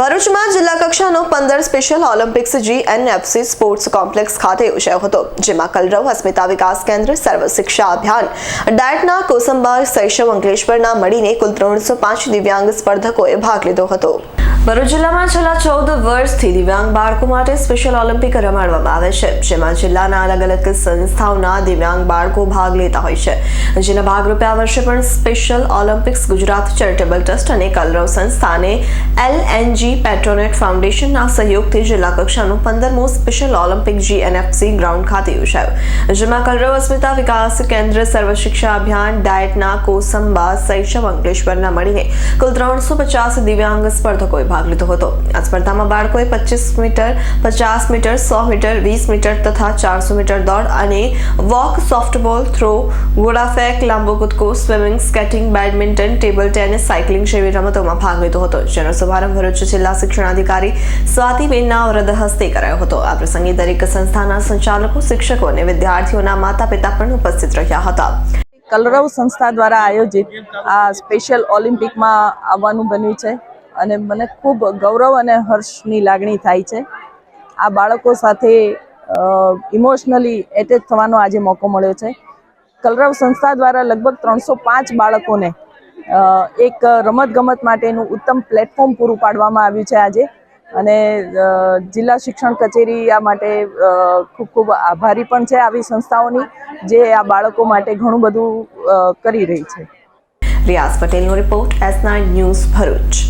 ભરૂચમાં જિલ્લા કક્ષાનો પંદર Special Olympics GNFC sports complex ખાતે યોજાયો હતો, જેમાં કલરવ અસ્મિતા વિકાસ કેન્દ્ર સર્વ શિક્ષા અભિયાન, ડાયટના કોસંબા, શૈશવ અંકલેશ્વરના મળીને કુલ ત્રણસો પાંચ દિવ્યાંગ સ્પર્ધકોએ ભાગ લીધો હતો. ભરૂચ જિલ્લામાં છેલ્લા ચૌદ વર્ષથી દિવ્યાંગ બાળકો માટે સ્પેશિયલ ઓલિમ્પિક રમાડવામાં આવે છે. જેમાં જિલ્લાના અલગ અલગ સંસ્થાઓના દિવ્યાંગ બાળકો ભાગ લેતા હોય છે. જેના ભાગરૂપે આ વર્ષે પણ special Olympics Gujarat charitable trust અને કલરવ સંસ્થાને એલએનજી પેટ્રોનેટ ફાઉન્ડેશનના સહયોગથી જિલ્લા કક્ષાનું પંદરમું સ્પેશિયલ ઓલિમ્પિક જીએનએફસી ગ્રાઉન્ડ ખાતે યોજાયું. જેમાં કલરવ અસ્મિતા વિકાસ કેન્દ્ર સર્વ શિક્ષા અભિયાન, ડાયટના કોસંબા, શૈશવ અંકલેશ્વરના મળીને કુલ ત્રણસો પચાસ દિવ્યાંગ સ્પર્ધકોએ ભાગ લીધો હતો. આ સ્પર્ધામાં બાળકોએ પચીસ મીટર, પચાસ મીટર, સો મીટર, વીસ મીટર તથા ચારસો મીટર દોડ અને વોક, સોફ્ટબોલ, થ્રો ગોળાફેંક લાંબો કૂદકો, swimming, skating, badminton, table tennis, cycling જેવી રમતોમાં ભાગ લીધો હતો. જેનો શુભારંભ ભરૂચ જિલ્લા શિક્ષણાધિકારી સ્વાતિબેનના વરદ હસ્તે કરાયો હતો. આ પ્રસંગે દરેક સંસ્થાના સંચાલકો, શિક્ષકો અને વિદ્યાર્થીઓના માતા પિતા પણ ઉપસ્થિત રહ્યા હતા. કલરવ સંસ્થા દ્વારા આયોજિત આ સ્પેશિયલ ઓલિમ્પિકમાં આવવાનું બન્યું છે. અને મને ખૂબ ગૌરવ અને હર્ષની લાગણી થાય છે. આ બાળકો સાથે ઇમોશનલી એટેચ થવાનો આજે મોકો મળ્યો છે. કલરવ સંસ્થા દ્વારા લગભગ ત્રણસો પાંચ બાળકોને એક રમતગમત માટેનું ઉત્તમ પ્લેટફોર્મ પૂરું પાડવામાં આવ્યું છે આજે. અને જિલ્લા શિક્ષણ કચેરી આ માટે ખૂબ ખૂબ આભારી પણ છે આવી સંસ્થાઓની, જે આ બાળકો માટે ઘણું બધું કરી રહી છે. રિયાઝ પટેલનો report S nine news Bharuch.